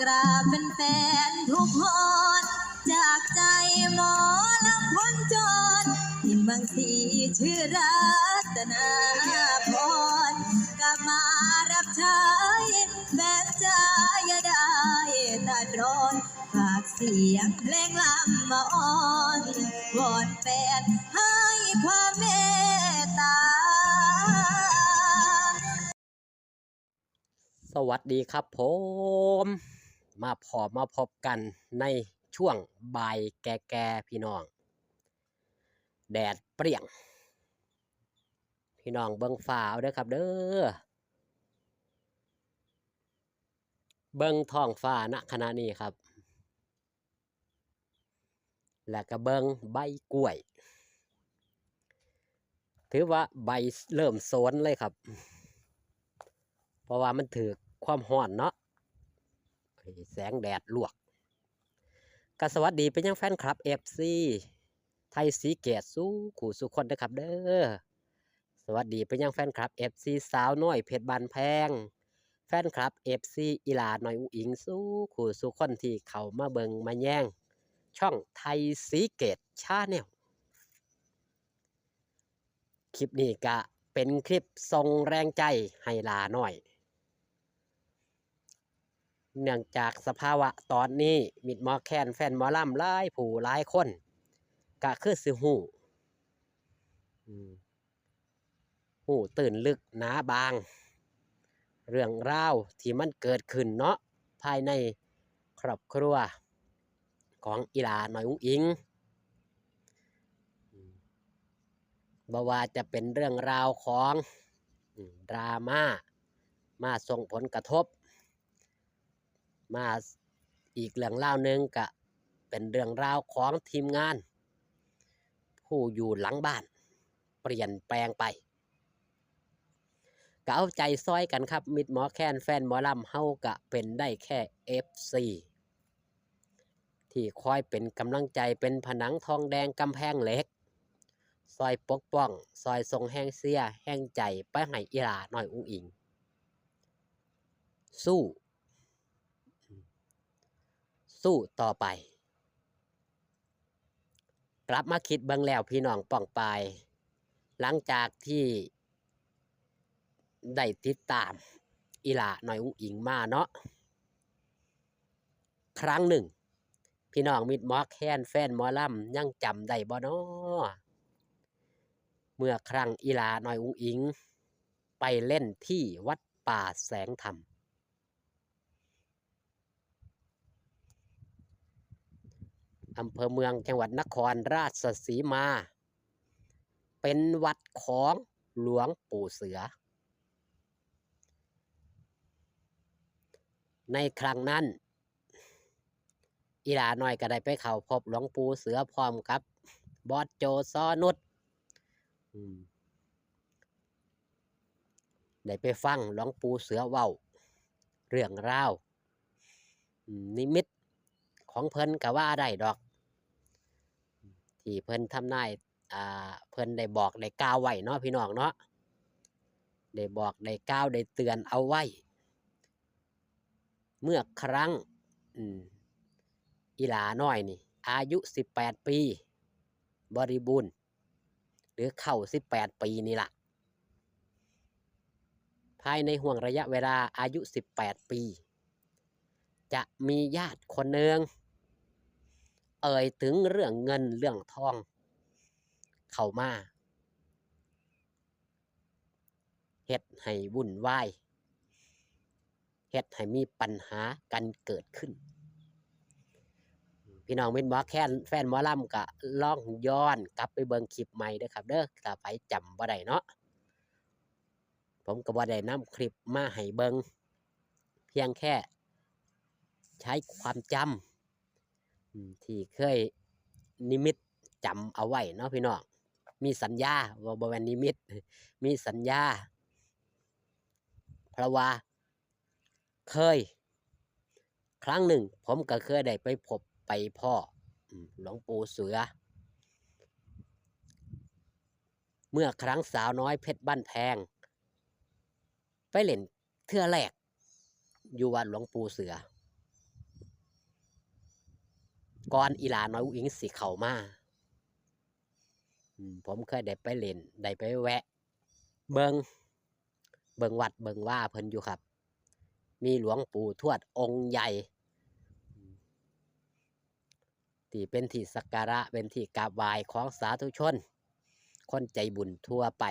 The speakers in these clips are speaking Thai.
กราบเป็นแฟนทุกคนจากใจหมอลำพ้นจนที่บางสีชื่อรัตนาพรกลับมารับใช้แบบใจอย่าได้ตัดร้อนฝากเสียงเพลงลำมาอ่อนวอนแฟนให้ความเมตตาสวัสดีครับผม มาพอมาพบกันในช่วงบ่ายแก่ๆพี่น้อง แดดเปรี้ยง พี่น้องเบิ่งฟ้าเอาเด้อครับเด้อเบิ่งท้องฟ้าณขณะนี้ครับ แล้วก็เบิ่งใบกล้วย ถือว่าใบเริ่มโซนเลยครับ เพราะว่ามันถือความร้อนเนาะ แสงแดดลวกกสวัสดีเป็นยังแฟนคลับ FC ไทยสีเกตสู้ขู่สุคนนะครับเด้อสวัสดีเป็นยังแฟนคลับ FC สาวน้อยเพชรบานแพง แฟนคลับ FC อีลาหน่อยอุอิงสู้ขู่สุคนที่เขามาเบิงมาแย่ง ช่องไทยสีเกตชาแนลคลิปนี้ก็เป็นคลิปส่งแรงใจให้ลาหน่อย เนื่องจากสภาวะตอนนี้มิดมอแคนแฟนมอลำลายผู้ลายคนก็คือสิหูหูตื่นลึกหนาบาง เรื่องราวที่มันเกิดขึ้นเนาะภายในครอบครัว ของอีหลาหน่อยอุ้งอิงบ่ว่าจะเป็นเรื่องราวของดราม่ามาส่งผลกระทบ มาอีกเรื่องราหนึ่งก็เป็นเรื่องราวของทีมงาน ผู้อยู่หลังบ้าน เปลี่ยนแปลงไปก็เอาใจซอยกันครับ มิดหมอแคนแฟนหมอลำเฮาก็เป็นได้แค่ FC ที่คอยเป็นกำลังใจเป็นผนังทองแดงกำแพงเหล็ก ซอยปกป้อง ซอยทรงแห้งเสียแห้งใจไปให้อีลาหน่อยอุ้งอิง สู้ สู้ต่อไป กลับมาคิดเบิ่งแล้วพี่น้องป่องปายหลังจากที่ได้ติดตามอีหลาหน่อยอุ้งอิงมาเนาะครั้งหนึ่ง พี่น้องมิดมอแคนแฟนมอลำยังจำได้บ่เนาะเมื่อครั้งอีหลาหน้อยอุ้งอิง ไปเล่นที่วัดป่าแสงธรรม อำเภอเมืองจังหวัดนครราชสีมา เป็นวัดของหลวงปู่เสือ ในครั้งนั้นอีหลาน้อยก็ได้ไปเข้าพบหลวงปู่เสือพร้อมกับบอสโจซอนุชได้ไปฟังหลวงปู่เสือเว้า เรื่องราวนิมิตของเพิ่นก็ว่าได้ดอก ที่เพิ่นทำนายอ่าเพิ่นได้บอกได้กล่าวไว้เนาะพี่น้องเนาะได้บอกได้กล่าวได้เตือนเอาไว้ เมื่อครั้งอีหลาน้อยนี่ อายุสิบแปดปี บริบูรณ์ หรือเข้าสิบแปดปีนี่ล่ะ ภายในห่วงระยะเวลาอายุสิบแปดปี จะมีญาติคนหนึ่ง เอ่ยถึงเรื่องเงินเรื่องทอง เข้ามาเฮ็ดให้วุ่นวายเฮ็ดให้มีปัญหากันเกิดขึ้น พี่น้องมินหมอแคนแฟนหมอล่ำกะล่องย้อนกลับไปเบิ่งคลิปใหม่เด้อครับเด้อถ้าไปจำบ่ได้เนาะผมก็บ่ได้นำคลิปมาให้เบิ่งเพียงแค่ ใช้ความจำ ที่เคยนิมิตจำเอาไว้เนาะพี่น้องมีสัญญาว่าบ่แม่นนิมิต มีสัญญาเพราะว่าเคย ครั้งหนึ่ง ผมก็เคยได้ไปพบไปพ่อหลวงปู่เสือ เมื่อครั้งสาวน้อยเพชรบ้านแพง ไปเล่นเทื่อแรกอยู่วัดหลวงปู่เสือ ก่อนอีหลาน้อยอุ๋งอิงสิเข้ามาอืมผมเคยได้ไปเล่นได้ไปแวะ เบิงเบิงวัดเบิงว่าเพิ่นอยู่ครับ มีหลวงปู่ทวดองค์ใหญ่ที่เป็นที่สักการะเป็นที่กราบไหว้ของสาธุชน คนใจบุญทั่วไป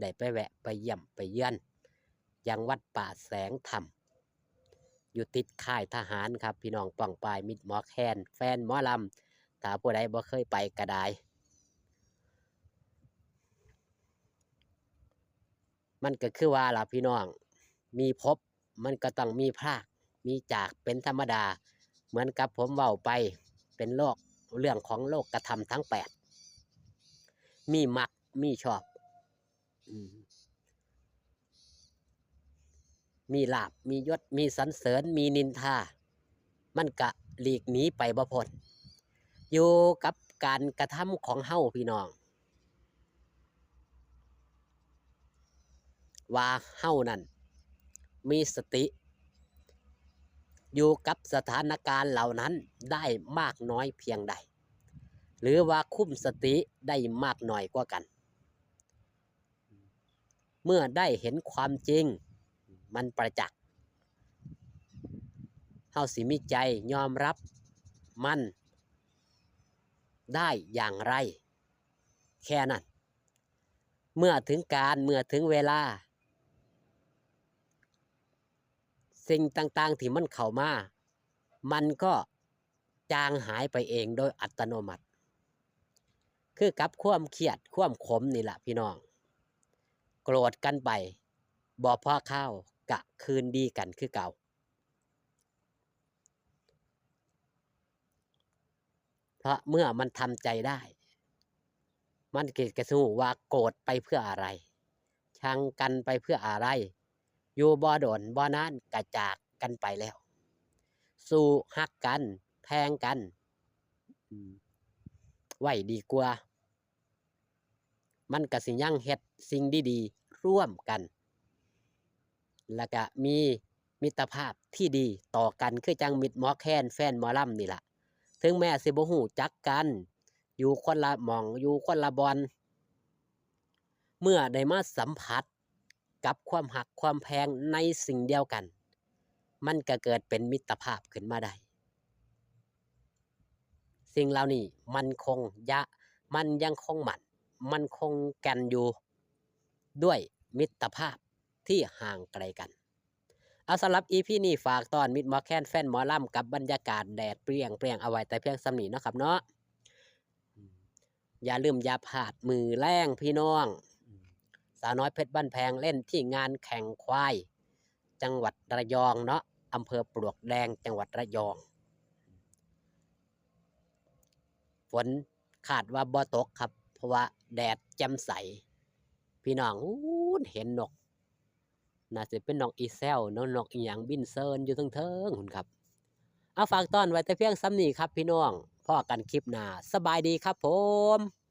ได้ไปแวะไปเยี่ยมไปเยือนยังวัดป่าแสงธรรม อยู่ติดค่ายทหารครับ พี่น้องป่องปลายมิดหมอแคนแฟนหมอลำถ้าผู้ใดบ่เคยไปก็ไดมันก็คือว่าล่ะพี่น้อง มีพบมันก็ต้องมีพรากมีจากเป็นธรรมดา เหมือนกับผมเว้าไปเป็นโลกเรื่องของโลกกระทำทั้งแปดมีมักมีชอบ อืม มีลาบมียศมีสรรเสริญมีนินทา มันกะหลีกหนีไปบ่พ้นอยู่กับการกระทำของเฮาพี่น้อง ว่าเฮานั่น มีสติ อยู่กับสถานการณ์เหล่านั้นได้มากน้อยเพียงใด หรือว่าคุ้มสติได้มากน้อยกว่ากัน เมื่อได้เห็นความจริง มันประจักษ์เฮาสิมีใจยอมรับมันได้อย่างไร แค่นั้น เมื่อถึงการเมื่อถึงเวลา สิ่งต่างๆที่มันเข้ามา มันก็จางหายไปเองโดยอัตโนมัติ คือกับความเครียดความขมนี่แหละพี่น้อง โกรธกันไป บอพ่อข้าว กะคืนดีกันคือเก่า เพราะเมื่อมันทำใจได้ มันเกิดกระสู้ว่าโกรธไปเพื่ออะไร ชังกันไปเพื่ออะไร อยู่บ่โดนบ่อนานกระจากกันไปแล้ว สู่ฮักกันแพงกันอืมไว้ดีกว่า มันกสิยังเฮ็ดสิ่งดีๆร่วมกัน แล้วก็มีมิตรภาพที่ดีต่อกันคือจังมิตรหมอแคนแฟนหมอลำนี่แหละถึงแม้สิบ่ฮู้จักกัน อยู่คนละหม่องอยู่คนละบอนเมื่อได้มาสัมผัสกับความหักความแพงในสิ่งเดียวกัน มันก็เกิดเป็นมิตรภาพขึ้นมาได้ สิ่งเหล่านี้มันคงยะมันยังคงหมันมันคงแกันอยู่ ด้วยมิตรภาพ ที่ห่างไกลกัน เอาสำหรับอีพีนี้ฝากตอนมิดมอแคนแฟนหมอลำกับบรรยากาศแดดเปรี้ยงเปรี้ยงเอาไว้แต่เพียงสำนีเนาะครับเนาะอย่าลืมอย่าพลาดมือแรงพี่น้อง สาวน้อยเพชรบ้านแพงเล่นที่งานแข่งควาย จังหวัดระยองเนาะอำเภอปลวกแดงจังหวัดระยอง ฝนขาดว่าบ่ตกครับ เพราะว่าแดดแจ่มใส พี่น้องเห็นนก น่าจะเป็นนกอีเซลนอะนกอีหยังบินเซิร์นอยู่ทั้งเทิงหุ่นครับ เอาฝากต้อนไว้แต่เพียงซ้ำนี้ครับพี่น้องพ่อกันคลิปหน้าสบายดีครับผม